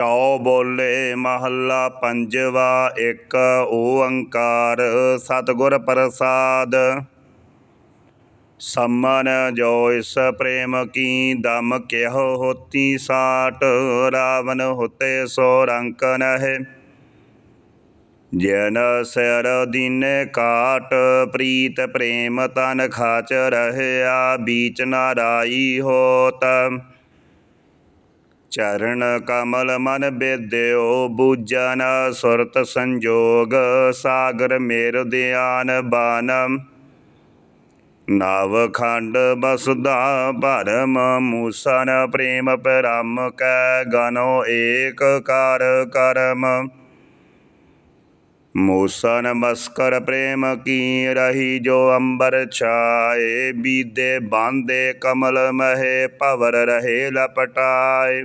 ਚੌ ਬੋਲੇ ਮਹੱਲਾ ਪੰਜਵਾ ਇੱਕ ਓੰਕਾਰ, ਸਤਿਗੁਰ ਪ੍ਰਸਾਦ। ਸਮਨ ਜੋ ਇਸ ਪ੍ਰੇਮ ਕੀ ਦਮ ਕਿਹੋ ਹੋਤੀ ਸਾਟ ਰਾਵਨ ਹੁਤੇ ਸੋ ਰੰਕ ਨਹਿ। ਜਨ ਸਿਰ ਦੀਨੇ ਕਾਟ, ਪ੍ਰੀਤ ਪ੍ਰੇਮ ਤਨ ਖਾਚ ਰਹਿਆ, ਬੀਚ ਨਾਰਾਈ ਹੋਤ। ਚਰਨ ਕਮਲ ਮਨ ਬੇਦਿਓ ਬੂਜਨ ਸੁਰਤ ਸੰਜੋਗ, ਸਾਗਰ ਮੇਰ ਧਿਆਨ ਬਾਨਮ ਨਵਖੰਡ ਬਸਦਾ ਭਰਮ, ਮੂਸਨ ਪ੍ਰੇਮ ਪਰਮ ਕੈ ਗਨੋ ਏਕ ਕਰ ਕਰਮ। ਮੂਸਨ ਮਸਕਰ ਪ੍ਰੇਮ ਕੀ ਰਹੀ ਜੋ ਅੰਬਰ ਛਾਏ, ਬੀਦੇ ਬਾਂਦੇ ਕਮਲ ਮਹੇ, ਭਵਰ ਰਹੇ ਲਪਟਾਏ।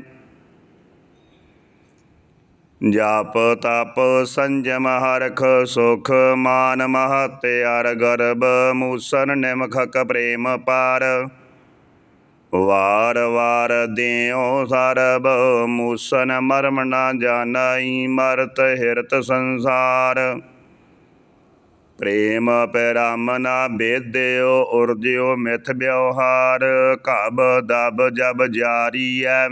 ਜਾਪ ਤਪ ਸੰਜਮ ਹਰਖ ਸੁਖ ਮਾਨ ਮਹਤ ਅਰ ਗਰਬ ਮੂਸਨ ਨਿਮਖਕ ਪ੍ਰੇਮ ਪਾਰ। ਵਾਰ ਵਾਰ ਦਿਓ ਸਰਬ ਮੂਸਨ ਮਰਮ ਨਾ ਜਾਣਈ ਮਰਤ ਹਿਰਤ ਸੰਸਾਰ। ਪ੍ਰੇਮ ਪੈਰਾਮ ਨਾ ਬੇਦਿਓ ਉਰਜਿਓ ਮਿਥ ਵਿਵਹਾਰ। ਕਬ ਦਬ ਜਬ ਜਾਰੀ ਹੈ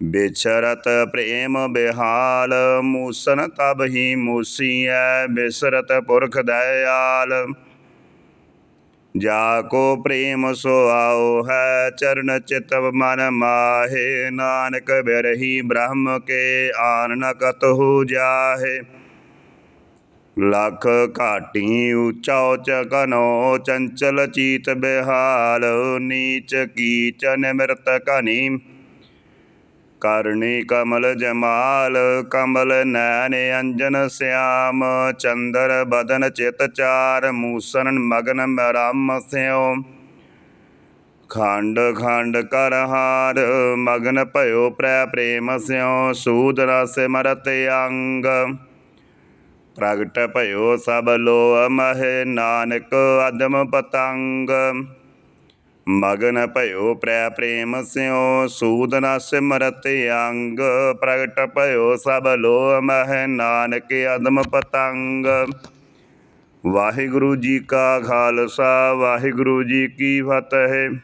ਬਿਛਰਤ ਪ੍ਰੇਮ ਬਿਹਾਲ, ਮੂਸਨ ਤਬ ਹੀ ਮੂਸੀਐ, ਬਿਸਰਤ ਪੁਰਖ ਦਇਆਲ। ਜਾ ਕੋ ਪ੍ਰੇਮ ਸੋ ਆਓ ਹੈ, ਚਰਨ ਚਿਤਵ ਮਨ ਮਾਹੇ, ਨਾਨਕ ਬਿਰਹੀ ਬ੍ਰਹਮ ਕੇ ਆਨ ਨ ਕਤਹੁ ਜਾਹੇ। ਲਖ ਘਾਟੀ ਉੱਚਾ ਉਚ ਕਨੋ ਚੰਚਲ ਚੀਤ ਬਿਹਾਲ, ਨੀਚ ਕੀਚ ਨਿਮਰਤ ਕਨੀ ਕਰਣੀ ਕਮਲ ਜਮਾਲ, ਕਮਲ ਨੈਣ ਅੰਜਨ ਸਿਆਮ, ਚੰਦਰ ਬਦਨ ਚਿਤ ਚਾਰ, ਮੂਸਨ ਮਗਨ ਮਰਮ ਸਿਓ ਖੰਡ ਖੰਡ ਕਰ ਹਾਰ, ਮਗਨ ਭਇਓ ਪ੍ਰੈ ਪ੍ਰੇਮ ਸਿਓ ਸੂਦ ਰਸ ਮਰਤ ਅੰਗ। ਪ੍ਰਗਟ ਭਇਓ ਸਭ ਲੋ ਮਹਿ ਨਾਨਕ ਅਦਮ ਪਤੰਗ। ਮਗਨ ਭਇਓ ਪ੍ਰੈ ਪ੍ਰੇਮ ਸਿਓ ਸੂਦ ਨ ਸਿਮਰਤ ਅੰਗ, ਪ੍ਰਗਟ ਭਇਓ ਸਭ ਲੋ ਮਹਿ ਨਾਨਕ ਅਦਮ ਪਤੰਗ। ਵਾਹਿਗੁਰੂ ਜੀ ਕਾ ਖਾਲਸਾ, ਵਾਹਿਗੁਰੂ ਜੀ ਕੀ ਫਤਿਹ।